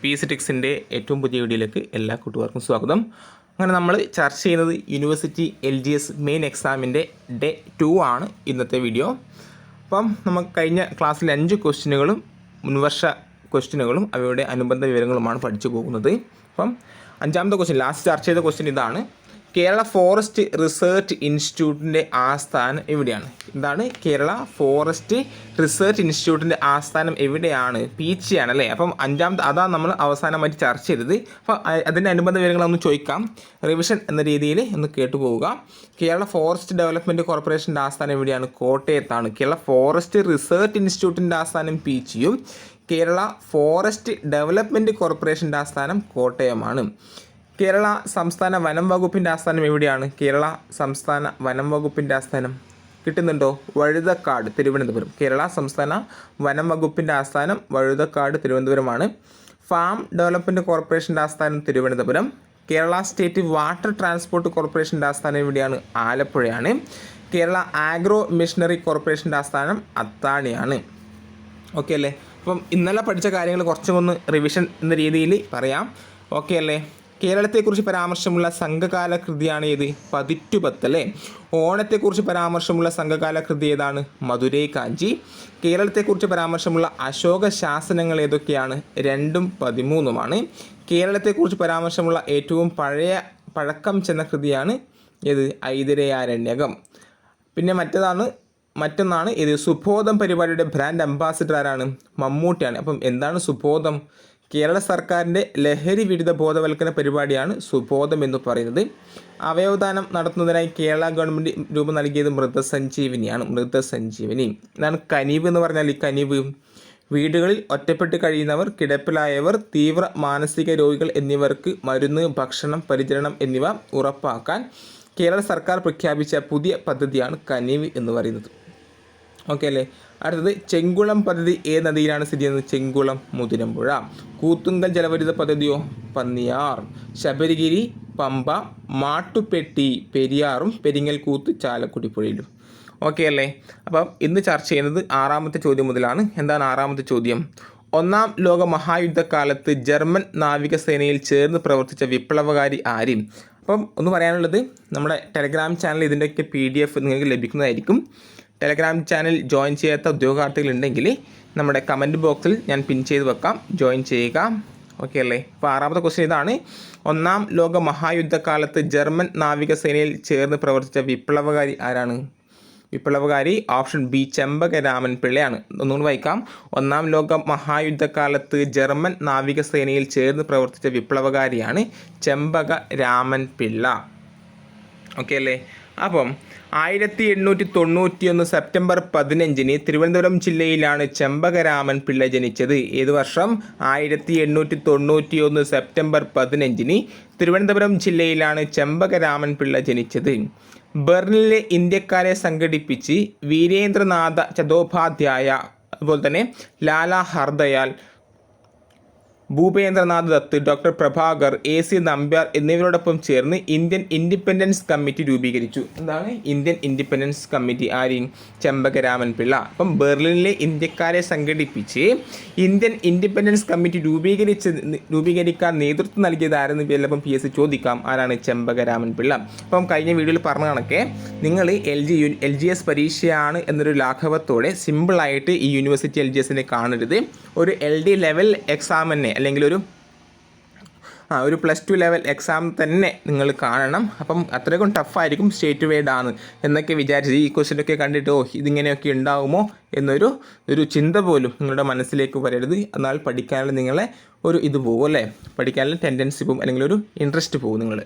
P C ടെക്സിന്റെ ഏറ്റവും പുതിയ വീഡിയോയിലേക്ക് എല്ലാ കൂട്ടുകാർക്കും സ്വാഗതം. അങ്ങനെ നമ്മൾ ചർച്ച ചെയ്യുന്നത് university L G S main എക്സാമിന്റെ ഡേ ടു ആണ് ഇന്നത്തെ വീഡിയോ അപ്പം നമുക്ക് കഴിഞ്ഞ ക്ലാസ്സിൽ അഞ്ച് ക്വസ്റ്റ്യനുകളും മുൻവർഷ ക്വസ്റ്റ്യനുകളും അവയുടെ അനുബന്ധ വിവരങ്ങളുമാണ് പഠിച്ചു പോകുന്നത്. അപ്പം അഞ്ചാമത്തെ ക്വസ്റ്റ്യൻ ലാസ്റ്റ് ചർച്ച ചെയ്ത ക്വസ്റ്റ്യൻ ഇതാണ്. കേരള ഫോറസ്റ്റ് റിസർച്ച് ഇൻസ്റ്റിറ്റ്യൂട്ടിന്റെ ആസ്ഥാനം എവിടെയാണ്? എന്താണ്? കേരള ഫോറസ്റ്റ് റിസർച്ച് ഇൻസ്റ്റിറ്റ്യൂട്ടിന്റെ ആസ്ഥാനം എവിടെയാണ്? പീച്ചിയാണ് അല്ലേ? അപ്പം അഞ്ചാമത്തെ അതാണ് നമ്മൾ അവസാനമായിട്ട് ചർച്ച ചെയ്തത്. അപ്പോൾ അതിന്റെ അനുബന്ധ വിവരങ്ങളൊന്ന് ചോദിക്കാം. റിവിഷൻ എന്ന രീതിയിൽ ഒന്ന് കേട്ടു പോവുക. കേരള ഫോറസ്റ്റ് ഡെവലപ്മെന്റ് കോർപ്പറേഷന്റെ ആസ്ഥാനം എവിടെയാണ്? കോട്ടയത്താണ്. കേരള ഫോറസ്റ്റ് റിസർച്ച് ഇൻസ്റ്റിറ്റ്യൂട്ടിന്റെ ആസ്ഥാനം പീച്ചിയും കേരള ഫോറസ്റ്റ് ഡെവലപ്മെന്റ് കോർപ്പറേഷന്റെ ആസ്ഥാനം കോട്ടയമാണ് കേരള സംസ്ഥാന വനം വകുപ്പിന്റെ ആസ്ഥാനം എവിടെയാണ്? കേരള സംസ്ഥാന വനം വകുപ്പിന്റെ ആസ്ഥാനം കിട്ടുന്നുണ്ടോ? വഴുതക്കാട് തിരുവനന്തപുരം. കേരള സംസ്ഥാന വനം വകുപ്പിന്റെ ആസ്ഥാനം വഴുതക്കാട് തിരുവനന്തപുരമാണ്. ഫാം ഡെവലപ്മെന്റ് കോർപ്പറേഷന്റെ ആസ്ഥാനം Thiruvananthapuram. Kerala state water transport കോർപ്പറേഷന്റെ ആസ്ഥാനം എവിടെയാണ്? ആലപ്പുഴയാണ്. കേരള ആഗ്രോ മിഷണറി കോർപ്പറേഷന്റെ ആസ്ഥാനം അത്താണിയാണ്. ഓക്കെ അല്ലേ? അപ്പം ഇന്നലെ പഠിച്ച കാര്യങ്ങൾ കുറച്ചും ഒന്ന് റിവിഷൻ എന്ന രീതിയിൽ പറയാം. ഓക്കെ അല്ലേ? കേരളത്തെക്കുറിച്ച് പരാമർശമുള്ള സംഘകാല കൃതിയാണ് ഏത്? പതിറ്റുപത്ത് അല്ലേ? ഓണത്തെക്കുറിച്ച് പരാമർശമുള്ള സംഘകാല കൃതി ഏതാണ്? മധുരൈ കാഞ്ചി കേരളത്തെക്കുറിച്ച് പരാമർശമുള്ള അശോക ശാസനങ്ങൾ ഏതൊക്കെയാണ്? രണ്ടും പതിമൂന്നുമാണ്. കേരളത്തെക്കുറിച്ച് പരാമർശമുള്ള ഏറ്റവും പഴയ പഴക്കം ചെന്ന കൃതിയാണ് ഏത്? ഐതിരയാരണ്യകം. പിന്നെ മറ്റേതാണ് മറ്റൊന്നാണ് ഇത് സുബോധം പരിപാടിയുടെ ബ്രാൻഡ് അംബാസിഡർ ആരാണ് മമ്മൂട്ടിയാണ്. അപ്പം എന്താണ് സുബോധം? കേരള സർക്കാരിന്റെ ലഹരി വിരുദ്ധ ബോധവൽക്കരണ പരിപാടിയാണ് സുബോധം എന്ന് പറയുന്നത്. അവയവദാനം നടത്തുന്നതിനായി കേരള ഗവൺമെന്റ് രൂപം നൽകിയത് മൃതസഞ്ജീവനിയാണ്. മൃതസഞ്ജീവനി. ഇതാണ് കനിവ് എന്ന് പറഞ്ഞാൽ ഈ കനിവ്. വീടുകളിൽ ഒറ്റപ്പെട്ട് കഴിയുന്നവർ കിടപ്പിലായവർ തീവ്ര മാനസിക രോഗികൾ എന്നിവർക്ക് മരുന്ന് ഭക്ഷണം പരിചരണം എന്നിവ ഉറപ്പാക്കാൻ കേരള സർക്കാർ പ്രഖ്യാപിച്ച പുതിയ പദ്ധതിയാണ് കനിവ് എന്ന് പറയുന്നത്. ഓക്കെ അല്ലേ? അടുത്തത് ചെങ്കുളം പദ്ധതി ഏത് നദിയിലാണ് സ്ഥിതി ചെയ്യുന്നത്. ചെങ്കുളം മുതിരമ്പുഴ. കൂത്തുങ്കൽ ജലവൈദ്യുത പദ്ധതിയോ? പന്നിയാർ. ശബരിഗിരി പമ്പ മാട്ടുപെട്ടി പെരിയാറും പെരിങ്ങൽകൂത്ത് ചാലക്കുടി പുഴയിലും. ഓക്കെ അല്ലേ? അപ്പം ഇന്ന് ചർച്ച ചെയ്യുന്നത് ആറാമത്തെ ചോദ്യം മുതലാണ്. എന്താണ് ആറാമത്തെ ചോദ്യം? ഒന്നാം ലോക മഹായുദ്ധകാലത്ത് ജർമ്മൻ നാവികസേനയിൽ ചേർന്ന് പ്രവർത്തിച്ച വിപ്ലവകാരി ആരും? അപ്പം ഒന്ന് പറയാനുള്ളത് നമ്മുടെ ടെലഗ്രാം ചാനൽ ഇതിന്റെയൊക്കെ പി ഡി എഫ് നിങ്ങൾക്ക് ലഭിക്കുന്നതായിരിക്കും. ടെലഗ്രാം ചാനൽ ജോയിൻ ചെയ്യാത്ത ഉദ്യോഗാർത്ഥികളുണ്ടെങ്കിൽ നമ്മുടെ കമന്റ് ബോക്സിൽ ഞാൻ പിൻ ചെയ്ത് വെക്കാം. ജോയിൻ ചെയ്യുക. ഓക്കെ അല്ലേ? അപ്പോൾ ആറാമത്തെ ക്വസ്റ്റ്യൻ ഇതാണ്. ഒന്നാം ലോക മഹായുദ്ധകാലത്ത് ജർമ്മൻ നാവികസേനയിൽ ചേർന്ന് പ്രവർത്തിച്ച വിപ്ലവകാരി ആരാണ്? വിപ്ലവകാരി ഓപ്ഷൻ ബി ചെമ്പക രാമൻ പിള്ളയാണ്. ഒന്നുകൂടി വായിക്കാം. ഒന്നാം ലോക മഹായുദ്ധകാലത്ത് ജർമ്മൻ നാവികസേനയിൽ ചേർന്ന് പ്രവർത്തിച്ച വിപ്ലവകാരിയാണ് ചെമ്പക രാമൻ പിള്ള. ഓക്കെ അല്ലേ? അപ്പം ആയിരത്തി എണ്ണൂറ്റി തൊണ്ണൂറ്റിയൊന്ന് സെപ്റ്റംബർ പതിനഞ്ചിന് തിരുവനന്തപുരം ജില്ലയിലാണ് ചെമ്പകരാമൻ പിള്ള ജനിച്ചത്. ഏത് വർഷം? ആയിരത്തി എണ്ണൂറ്റി തൊണ്ണൂറ്റിയൊന്ന് സെപ്റ്റംബർ പതിനഞ്ചിന് തിരുവനന്തപുരം ജില്ലയിലാണ് ചെമ്പകരാമൻ പിള്ള ജനിച്ചത്. ബെർലിനിലെ ഇന്ത്യക്കാരെ സംഘടിപ്പിച്ച് വീരേന്ദ്രനാഥ ചതോപാധ്യായ അതുപോലെ തന്നെ Lala Hardayal Bhupendranath Dutt doctor Prabhakar A C Nambiar എന്നിവരോടൊപ്പം ചേർന്ന് ഇന്ത്യൻ ഇൻഡിപെൻഡൻസ് കമ്മിറ്റി രൂപീകരിച്ചു. എന്താണ്? Indian independence committee. ആരെയും ചെമ്പകരാമൻ പിള്ള അപ്പം ബെർലിനിലെ ഇന്ത്യക്കാരെ സംഘടിപ്പിച്ച് ഇന്ത്യൻ ഇൻഡിപെൻഡൻസ് കമ്മിറ്റി രൂപീകരിച്ച് രൂപീകരിക്കാൻ നേതൃത്വം നൽകിയത് ആരെന്ന് ചിലപ്പം പി എസ് സി ചോദിക്കാം ആരാണ് ചെമ്പകരാമൻ പിള്ള അപ്പം കഴിഞ്ഞ വീഡിയോയിൽ പറഞ്ഞ കണക്കെ നിങ്ങൾ L G L G S പരീക്ഷയാണ് എന്നൊരു ലാഘവത്തോടെ സിമ്പിളായിട്ട് ഈ യൂണിവേഴ്സിറ്റി എൽ ജി എസിനെ കാണരുത്. ഒരു എൽ ഡി ലെവൽ എക്സാം തന്നെ അല്ലെങ്കിൽ ഒരു ആ ഒരു പ്ലസ് ടു ലെവൽ എക്സാം തന്നെ നിങ്ങൾ കാണണം. അപ്പം അത്രയ്ക്കും ടഫായിരിക്കും സ്റ്റേറ്റ് വൈഡ് ആണ് എന്നൊക്കെ വിചാരിച്ച് ഈ ക്വസ്റ്റ്യനൊക്കെ കണ്ടിട്ട് ഓ ഇതിങ്ങനെയൊക്കെ ഉണ്ടാകുമോ എന്നൊരു ഒരു ചിന്ത പോലും നിങ്ങളുടെ മനസ്സിലേക്ക് വരരുത്. എന്നാൽ പഠിക്കാനുള്ള നിങ്ങളെ ഒരു ഇത് പോകും അല്ലേ? പഠിക്കാനുള്ള ടെൻഡൻസി പോകും അല്ലെങ്കിൽ ഒരു ഇൻട്രസ്റ്റ് പോകും നിങ്ങൾ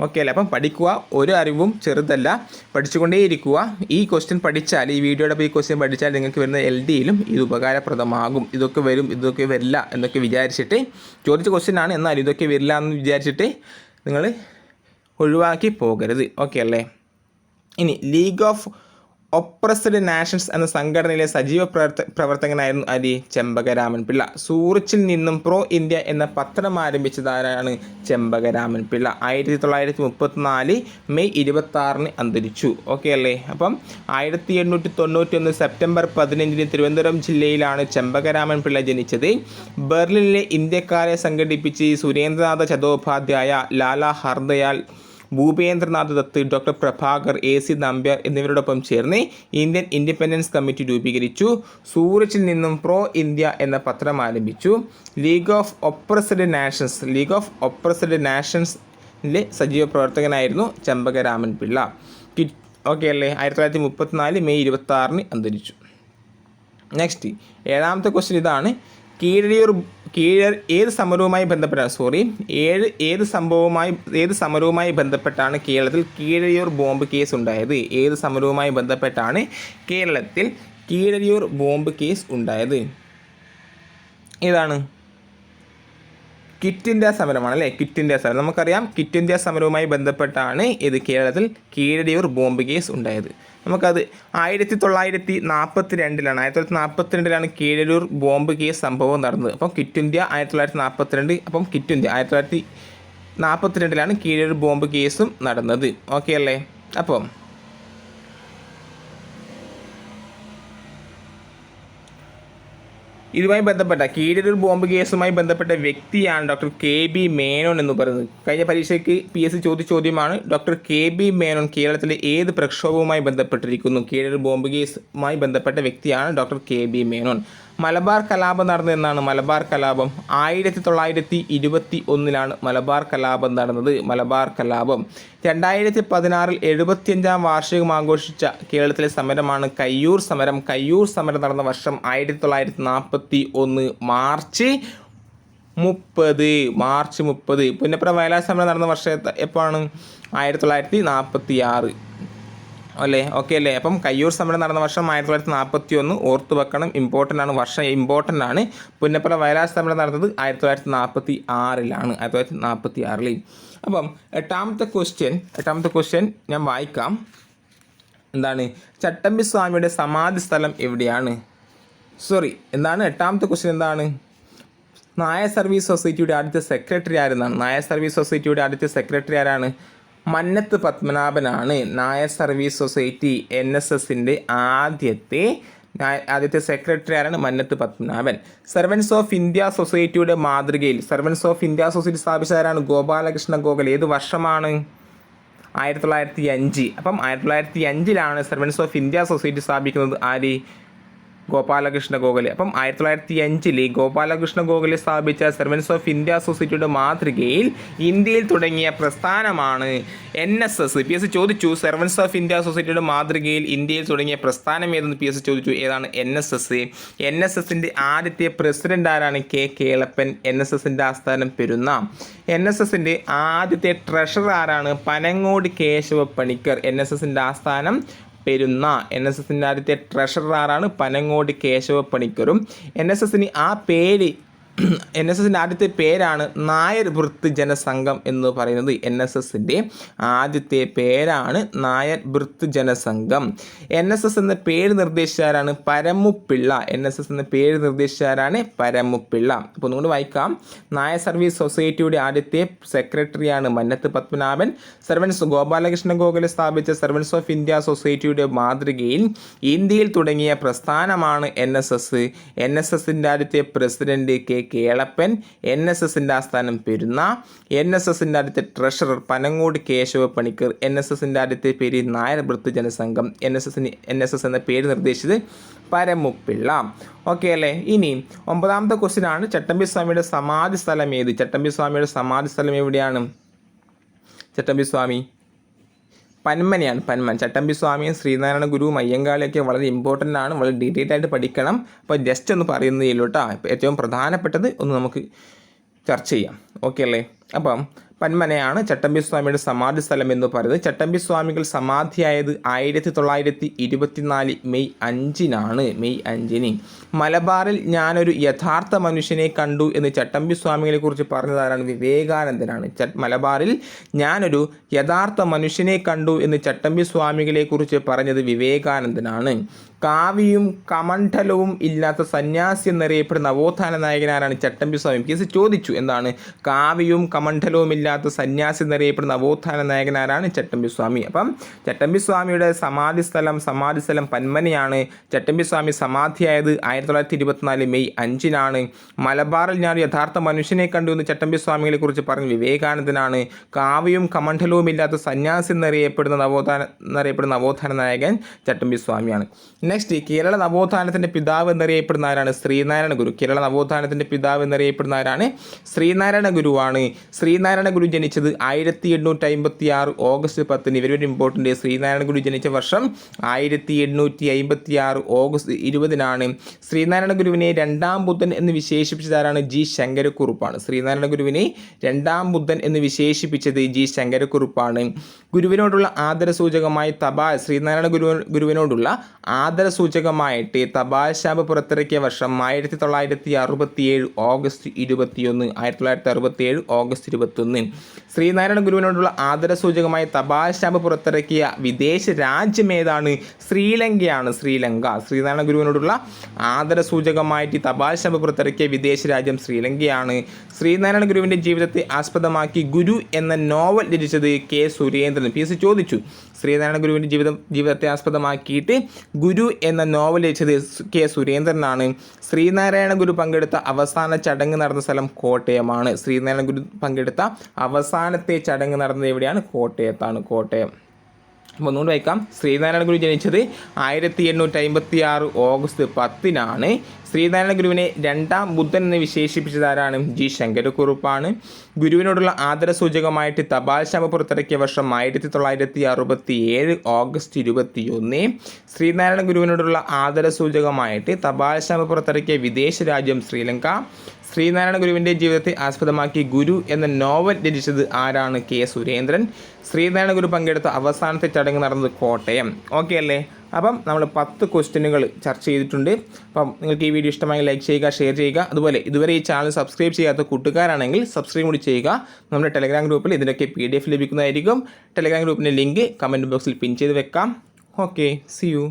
ഓക്കെ അല്ലേ? അപ്പം പഠിക്കുക ഒരു അറിവും ചെറുതല്ല. പഠിച്ചുകൊണ്ടേയിരിക്കുക. ഈ ക്വസ്റ്റ്യൻ പഠിച്ചാൽ ഈ വീഡിയോയുടെ ഈ ക്വസ്റ്റ്യൻ പഠിച്ചാൽ നിങ്ങൾക്ക് വരുന്ന എൽ ഡിയിലും ഇത് ഉപകാരപ്രദമാകും. ഇതൊക്കെ വരും ഇതൊക്കെ വരില്ല എന്നൊക്കെ വിചാരിച്ചിട്ട് ചോദിച്ച ക്വസ്റ്റ്യൻ ആണ്. എന്നാൽ ഇതൊക്കെ വരില്ല എന്ന് വിചാരിച്ചിട്ട് നിങ്ങൾ ഒഴിവാക്കി പോകരുത്. ഓക്കെ അല്ലേ? ഇനി ലീഗ് ഓഫ് ഒപ്രസ്ഡ് നാഷൻസ് എന്ന സംഘടനയിലെ സജീവ പ്രവർത്ത പ്രവർത്തകനായിരുന്നു അരി ചെമ്പകരാമൻ പിള്ള സൂറിച്ചിൽ നിന്നും പ്രോ ഇന്ത്യ എന്ന പത്രം ആരംഭിച്ചതാരാണ് ചെമ്പകരാമൻ പിള്ള ആയിരത്തി തൊള്ളായിരത്തി മുപ്പത്തിനാല് മെയ് ഇരുപത്തി ആറിന് അന്തരിച്ചു. ഓക്കെ അല്ലേ? അപ്പം ആയിരത്തി എണ്ണൂറ്റി തൊണ്ണൂറ്റി ഒന്ന് സെപ്റ്റംബർ പതിനഞ്ചിന് തിരുവനന്തപുരം ജില്ലയിലാണ് ചെമ്പകരാമൻ പിള്ള ജനിച്ചത്. ബെർലിനിലെ ഇന്ത്യക്കാരെ സംഘടിപ്പിച്ച് Surendranath Chattopadhyaya Lala Hardayal Bhupendranath Dutt doctor Prabhakar A C Nambiar എന്നിവരോടൊപ്പം ചേർന്ന് ഇന്ത്യൻ ഇൻഡിപെൻഡൻസ് കമ്മിറ്റി രൂപീകരിച്ചു. സൂറച്ചിൽ നിന്നും പ്രോ ഇന്ത്യ എന്ന പത്രം ആരംഭിച്ചു. League of oppressed nations league of oppressed നാഷൻസിലെ സജീവ പ്രവർത്തകനായിരുന്നു ചമ്പകരാമൻ പിള്ള. കി ഓക്കെ അല്ലേ? ആയിരത്തി തൊള്ളായിരത്തി മുപ്പത്തിനാല് മെയ് ഇരുപത്തി ആറിന് അന്തരിച്ചു. നെക്സ്റ്റ് ഏഴാമത്തെ ക്വസ്റ്റ്യൻ ഇതാണ്. കീഴരിയൂർ കീഴർ ഏത് സമരവുമായി ബന്ധപ്പെട്ട? സോറി ഏഴ് ഏത് സംഭവവുമായി ഏത് സമരവുമായി ബന്ധപ്പെട്ടാണ് കേരളത്തിൽ കീഴരിയൂർ ബോംബ് കേസ് ഉണ്ടായത്? ഏത് സമരവുമായി ബന്ധപ്പെട്ടാണ് കേരളത്തിൽ കീഴരിയൂർ ബോംബ് കേസ് ഉണ്ടായത്? ഏതാണ്? കിറ്റ് ഇന്ത്യ സമരമാണ് അല്ലേ? കിറ്റ് ഇന്ത്യ സമരം. നമുക്കറിയാം കിറ്റ് ഇന്ത്യ സമരവുമായി ബന്ധപ്പെട്ടാണ് ഇത് കേരളത്തിൽ കീഴടിയൂർ ബോംബ് കേസ് ഉണ്ടായത്. നമുക്കത് ആയിരത്തി തൊള്ളായിരത്തി നാൽപ്പത്തി രണ്ടിലാണ് ആയിരത്തി തൊള്ളായിരത്തി നാൽപ്പത്തി രണ്ടിലാണ് കീഴടിയൂർ ബോംബ് കേസ് സംഭവം നടന്നത്. അപ്പം കിറ്റ് ഇന്ത്യ ആയിരത്തി തൊള്ളായിരത്തി നാൽപ്പത്തി രണ്ട് അപ്പം കിറ്റ് ഇന്ത്യ ആയിരത്തി തൊള്ളായിരത്തി നാൽപ്പത്തി രണ്ടിലാണ് കീഴടിയൂർ ബോംബ് കേസും നടന്നത്. ഓക്കെ അല്ലേ? അപ്പം ഇതുമായി ബന്ധപ്പെട്ട കീഴൂർ ബോംബ് കേസുമായി ബന്ധപ്പെട്ട വ്യക്തിയാണ് ഡോക്ടർ കെ ബി മേനോൻ എന്ന് പറയുന്നത്. കഴിഞ്ഞ പരീക്ഷയ്ക്ക് പി എസ് സി ചോദ്യ ചോദ്യമാണ് ഡോക്ടർ കെ ബി മേനോൻ കേരളത്തിലെ ഏത് പ്രക്ഷോഭവുമായി ബന്ധപ്പെട്ടിരിക്കുന്നു? കീഴൂർ ബോംബ് കേസുമായി ബന്ധപ്പെട്ട വ്യക്തിയാണ് doctor K B Menon. Malabar കലാപം നടന്നതെന്നാണ് മലബാർ കലാപം. ആയിരത്തി തൊള്ളായിരത്തി ഇരുപത്തി ഒന്നിലാണ് മലബാർ കലാപം നടന്നത്. മലബാർ കലാപം. രണ്ടായിരത്തി പതിനാറിൽ എഴുപത്തിയഞ്ചാം വാർഷികം ആഘോഷിച്ച കേരളത്തിലെ സമരമാണ് കയ്യൂർ സമരം. കയ്യൂർ സമരം നടന്ന വർഷം ആയിരത്തി തൊള്ളായിരത്തി നാൽപ്പത്തി ഒന്ന് മാർച്ച് മുപ്പത്. മാർച്ച് മുപ്പത്. പുന്നപ്ര വയലാർ സമരം നടന്ന വർഷം എപ്പോഴാണ്? ആയിരത്തി തൊള്ളായിരത്തി നാൽപ്പത്തി ആറ് അല്ലേ? ഓക്കെ അല്ലേ? അപ്പം കയ്യൂർ സമരം നടന്ന വർഷം ആയിരത്തി തൊള്ളായിരത്തി നാൽപ്പത്തി ഒന്ന് ഓർത്ത് വെക്കണം ഇമ്പോർട്ടന്റ് ആണ്. വർഷം ഇമ്പോർട്ടന്റ് ആണ്. പുന്നപ്പുറ വയലാസ് സമരം നടന്നത് ആയിരത്തി തൊള്ളായിരത്തി നാൽപ്പത്തി ആറിലാണ് ആയിരത്തി തൊള്ളായിരത്തി നാൽപ്പത്തി ആറിൽ അപ്പം എട്ടാമത്തെ ക്വസ്റ്റ്യൻ എട്ടാമത്തെ ക്വസ്റ്റ്യൻ ഞാൻ വായിക്കാം. എന്താണ്? ചട്ടമ്പി സ്വാമിയുടെ സമാധി സ്ഥലം എവിടെയാണ്? സോറി എന്താണ്? എട്ടാമത്തെ ക്വസ്റ്റ്യൻ എന്താണ്? നായ സർവീസ് സൊസൈറ്റിയുടെ ആദ്യത്തെ സെക്രട്ടറി ആരെന്നാണ്? നായ സർവീസ് സൊസൈറ്റിയുടെ ആദ്യത്തെ സെക്രട്ടറി ആരാണ്? Mannath പത്മനാഭനാണ് Nair service society N S എസിന്റെ ആദ്യത്തെ ആദ്യത്തെ സെക്രട്ടറി ആരാണ് Mannath Padmanabhan. Servants of India സൊസൈറ്റിയുടെ മാതൃകയിൽ സെർവൻസ് ഓഫ് ഇന്ത്യ സൊസൈറ്റി സ്ഥാപിച്ച ആരാണ് ഗോപാലകൃഷ്ണ ഗോഖലെ? ഏത് വർഷമാണ്? ആയിരത്തി തൊള്ളായിരത്തി അഞ്ച്. അപ്പം ആയിരത്തി തൊള്ളായിരത്തി അഞ്ചിലാണ് സെർവൻസ് ഓഫ് ഇന്ത്യ സൊസൈറ്റി സ്ഥാപിക്കുന്നത് ആര്? ഗോപാലകൃഷ്ണ ഗോഖലെ. അപ്പം ആയിരത്തി തൊള്ളായിരത്തി അഞ്ചിൽ ഗോപാലകൃഷ്ണ ഗോഖലെ സ്ഥാപിച്ച സെർവൻസ് ഓഫ് ഇന്ത്യ സൊസൈറ്റിയുടെ മാതൃകയിൽ ഇന്ത്യയിൽ തുടങ്ങിയ പ്രസ്ഥാനമാണ് N S S P S ചോദിച്ചു സെർവൻസ് ഓഫ് ഇന്ത്യ സൊസൈറ്റിയുടെ മാതൃകയിൽ ഇന്ത്യയിൽ തുടങ്ങിയ പ്രസ്ഥാനം ഏതെന്ന്? പി എസ് ചോദിച്ചു ഏതാണ് N S S N S എസിന്റെ ആദ്യത്തെ പ്രസിഡന്റ് ആരാണ്? കെ. കേളപ്പൻ. എൻ എസ് എസിന്റെ ആസ്ഥാനം പെരുന്ന. എൻ എസ് എസിന്റെ ആദ്യത്തെ ട്രഷറർ ആരാണ്? പനങ്ങോട് കേശവ പണിക്കർ എൻ എസ് എസിന്റെ ആസ്ഥാനം പെരുന്ന എൻ എസ് എസിന്റെ ആദ്യത്തെ ട്രഷററാണ് പനങ്ങോട് കേശവ പണിക്കരും എൻ എസ് എസിന് ആ പേര് എൻ എസ് എസിന്റെ ആദ്യത്തെ പേരാണ് നായർ വൃത്ത് ജനസംഘം എന്ന് പറയുന്നത്. എൻ എസ് എസിന്റെ ആദ്യത്തെ പേരാണ് നായർ വൃത്ത് ജനസംഘം. എൻ എസ് എസ് എന്ന പേര് നിർദ്ദേശിച്ചാരാണ് പരമുപ്പിള്ള എൻ എസ് എസ് എന്ന പേര് നിർദ്ദേശിച്ചാരാണ് പരമുപ്പിള്ള അപ്പോൾ ഒന്നുകൊണ്ട് വായിക്കാം. നായർ സർവീസ് സൊസൈറ്റിയുടെ ആദ്യത്തെ സെക്രട്ടറിയാണ് മന്നത്ത് പത്മനാഭൻ. സർവൻസ് ഗോപാലകൃഷ്ണ ഗോഖലെ സ്ഥാപിച്ച സർവൻസ് ഓഫ് ഇന്ത്യ സൊസൈറ്റിയുടെ മാതൃകയിൽ ഇന്ത്യയിൽ തുടങ്ങിയ പ്രസ്ഥാനമാണ് N S S N S എസിന്റെ ആദ്യത്തെ president K Kelappan N S എസിന്റെ ആസ്ഥാനം പെരുന്ന. എൻ എസ് എസിന്റെ ആദ്യത്തെ treasurer Panangod Kesava Panicker N S എസിന്റെ ആദ്യത്തെ പേര് നായർ വൃത്ത് ജനസംഘം എൻ എസ് എസിന് എൻ എസ് എസ് എന്ന പേര് നിർദ്ദേശിച്ചത് പരമുപ്പിള്ള. ഓക്കെ അല്ലേ? ഇനി ഒമ്പതാമത്തെ ക്വസ്റ്റ്യൻ ആണ്. ചട്ടമ്പി സ്വാമിയുടെ സമാധി സ്ഥലം ഏത്? ചട്ടമ്പി സ്വാമിയുടെ സമാധി സ്ഥലം എവിടെയാണ്? ചട്ടമ്പി സ്വാമി പന്മനയാണ് പന്മൻ. ചട്ടമ്പി സ്വാമിയും ശ്രീനാരായണ ഗുരുവും അയ്യങ്കാളിയൊക്കെ വളരെ ഇമ്പോർട്ടന്റ് ആണ് വളരെ ഡീറ്റെയിൽ ആയിട്ട് പഠിക്കണം. അപ്പോൾ ജസ്റ്റ് ഒന്ന് പറയുന്നതേ ഉള്ളൂ കേട്ടോ ഏറ്റവും പ്രധാനപ്പെട്ടത് ഒന്ന് നമുക്ക് ചർച്ച ചെയ്യാം. ഓക്കെ അല്ലേ? അപ്പം പന്മനയാണ് ചട്ടമ്പി സ്വാമിയുടെ സമാധി സ്ഥലം എന്ന് പറയുന്നത്. ചട്ടമ്പി സ്വാമികൾ സമാധിയായത് ആയിരത്തി തൊള്ളായിരത്തി ഇരുപത്തിനാല് മെയ് അഞ്ചിനാണ്. മെയ് അഞ്ചിന്. മലബാറിൽ ഞാനൊരു യഥാർത്ഥ മനുഷ്യനെ കണ്ടു എന്ന് ചട്ടമ്പി സ്വാമികളെ കുറിച്ച് പറഞ്ഞതാരാണ് വിവേകാനന്ദനാണ്. ച മലബാറിൽ ഞാനൊരു യഥാർത്ഥ മനുഷ്യനെ കണ്ടു എന്ന് ചട്ടമ്പി സ്വാമികളെ കുറിച്ച് പറഞ്ഞത് വിവേകാനന്ദനാണ്. കാവിയും കമണ്ഡലവും ഇല്ലാത്ത സന്യാസി എന്നറിയപ്പെടുന്ന നവോത്ഥാന നായകനാരാണ് ചട്ടമ്പി സ്വാമി കേസ് ചോദിച്ചു എന്താണ്? കാവിയും കമണ്ഡലവും ഇല്ലാത്ത സന്യാസി എന്നറിയപ്പെടുന്ന നവോത്ഥാന നായകനാരാണ് ചട്ടമ്പി സ്വാമി അപ്പം ചട്ടമ്പിസ്വാമിയുടെ സമാധി സ്ഥലം സമാധി സ്ഥലം പന്മനയാണ്. ചട്ടമ്പിസ്വാമി സമാധിയായത് ആയിരത്തി തൊള്ളായിരത്തി ഇരുപത്തിനാല് മെയ് അഞ്ചിനാണ്. മലബാറിൽ ഞാൻ യഥാർത്ഥ മനുഷ്യനെ കണ്ടു എന്ന് ചട്ടമ്പി സ്വാമികളെ കുറിച്ച് പറഞ്ഞ വിവേകാനന്ദനാണ്. കാവ്യവും കമണ്ഡലവും ഇല്ലാത്ത സന്യാസി എന്നറിയപ്പെടുന്ന നവോത്ഥാന എന്നറിയപ്പെടുന്ന നവോത്ഥാന നായകൻ ചട്ടമ്പിസ്വാമിയാണ്. നെക്സ്റ്റ് കേരള നവോത്ഥാനത്തിന്റെ പിതാവ് എന്നറിയപ്പെടുന്ന ആരാണ്? ശ്രീനാരായണ ഗുരു. കേരള നവോത്ഥാനത്തിന്റെ പിതാവ് എന്നറിയപ്പെടുന്ന ആരാണ്? ശ്രീനാരായണ ഗുരുവാണ്. ശ്രീനാരായണ ഗുരു ജനിച്ചത് ആയിരത്തി എണ്ണൂറ്റി അമ്പത്തി ആറ് ഓഗസ്റ്റ് പത്തിന്. ഇവർ ഒരു ഇമ്പോർട്ടന്റ് ശ്രീനാരായണ ഗുരു ജനിച്ച വർഷം ആയിരത്തി എണ്ണൂറ്റി അമ്പത്തി ആറ് ഓഗസ്റ്റ് ഇരുപതിനാണ്. ശ്രീനാരായണ ഗുരുവിനെ രണ്ടാം ബുദ്ധൻ എന്ന് വിശേഷിപ്പിച്ചത് ആരാണ് ജി ശങ്കരക്കുറുപ്പാണ്. ശ്രീനാരായണ ഗുരുവിനെ രണ്ടാം ബുദ്ധൻ എന്ന് വിശേഷിപ്പിച്ചത് ജി ശങ്കരക്കുറുപ്പാണ്. ഗുരുവിനോടുള്ള ആദരസൂചകമായി തപാൽ ശ്രീനാരായണ ഗുരു ഗുരുവിനോടുള്ള ആദര സൂചകമായിട്ട് തപാൽ ശാപ് പുറത്തിറക്കിയ വർഷം ആയിരത്തി തൊള്ളായിരത്തി അറുപത്തിയേഴ് ഓഗസ്റ്റ് ഇരുപത്തിയൊന്ന്. ആയിരത്തി തൊള്ളായിരത്തി അറുപത്തിയേഴ് ഓഗസ്റ്റ് ഇരുപത്തൊന്ന് ശ്രീനാരായണ ഗുരുവിനോടുള്ള ആദരസൂചകമായി തപാൽ സ്റ്റാമ്പ് പുറത്തിറക്കിയ വിദേശ രാജ്യം ഏതാണ്? ശ്രീലങ്കയാണ്. ശ്രീലങ്ക. ശ്രീനാരായണ ഗുരുവിനോടുള്ള ആദരസൂചകമായിട്ട് തപാൽ സ്റ്റാമ്പ് പുറത്തിറക്കിയ വിദേശ രാജ്യം ശ്രീലങ്കയാണ്. ശ്രീനാരായണ ഗുരുവിന്റെ ജീവിതത്തെ ആസ്പദമാക്കി ഗുരു എന്ന നോവൽ രചിച്ചത് കെ സുരേന്ദ്രൻ. പി എസ് ചോദിച്ചു ശ്രീനാരായണ ഗുരുവിന്റെ ജീവിതം ജീവിതത്തെ ആസ്പദമാക്കിയിട്ട് ഗുരു എന്ന നോവൽ രചിച്ചത് കെ സുരേന്ദ്രനാണ്. ശ്രീനാരായണ ഗുരു പങ്കെടുത്ത അവസാന ചടങ്ങ് നടന്ന സ്ഥലം കോട്ടയമാണ്. ശ്രീനാരായണ ഗുരു പങ്കെടുത്ത അവസാനത്തെ ചടങ്ങ് നടന്നത് എവിടെയാണ്? കോട്ടയത്താണ്. കോട്ടയം. ഒന്നുകൊണ്ട് വായിക്കാം. ശ്രീനാരായണ ഗുരു ജനിച്ചത് ആയിരത്തി എണ്ണൂറ്റി അമ്പത്തി ആറ് ഓഗസ്റ്റ് പത്തിനാണ്. ശ്രീനാരായണ ഗുരുവിനെ രണ്ടാം ബുദ്ധൻ എന്ന് വിശേഷിപ്പിച്ചത് ആരാണ്? ജി. ശങ്കരക്കുറുപ്പാണ്. ഗുരുവിനോടുള്ള ആദരസൂചകമായിട്ട് തപാൽ ശാപ പുറത്തിറക്കിയ വർഷം ആയിരത്തി തൊള്ളായിരത്തി അറുപത്തി ഏഴ് ഓഗസ്റ്റ് ഇരുപത്തി ഒന്ന് ശ്രീനാരായണ ഗുരുവിനോടുള്ള ആദരസൂചകമായിട്ട് തപാൽ ശാപ പുറത്തിറക്കിയ വിദേശ രാജ്യം ശ്രീലങ്ക. ശ്രീനാരായണ ഗുരുവിന്റെ ജീവിതത്തെ ആസ്പദമാക്കി ഗുരു എന്ന നോവൽ രചിച്ചത് ആരാണ് കെ സുരേന്ദ്രൻ? ശ്രീനാരായണ ഗുരു പങ്കെടുത്ത അവസാനത്തെ ചടങ്ങ് നടന്നത് കോട്ടയം. ഓക്കെ അല്ലേ? അപ്പം നമ്മൾ പത്ത് ക്വസ്റ്റ്യനുകൾ ചർച്ച ചെയ്തിട്ടുണ്ട്. അപ്പം നിങ്ങൾക്ക് ഈ വീഡിയോ ഇഷ്ടമായി ലൈക്ക് ചെയ്യുക ഷെയർ ചെയ്യുക. അതുപോലെ ഇതുവരെ ഈ ചാനൽ സബ്സ്ക്രൈബ് ചെയ്യാത്ത കൂട്ടുകാരാണെങ്കിൽ സബ്സ്ക്രൈബ് കൂടി ചെയ്യുക. നമ്മുടെ ടെലഗ്രാം ഗ്രൂപ്പിൽ ഇതിനൊക്കെ പി ഡി എഫ് ലഭിക്കുന്നതായിരിക്കും. ടെലഗ്രാം ഗ്രൂപ്പിന്റെ ലിങ്ക് കമന്റ് ബോക്സിൽ പിൻ ചെയ്ത് വെക്കാം. Okay C U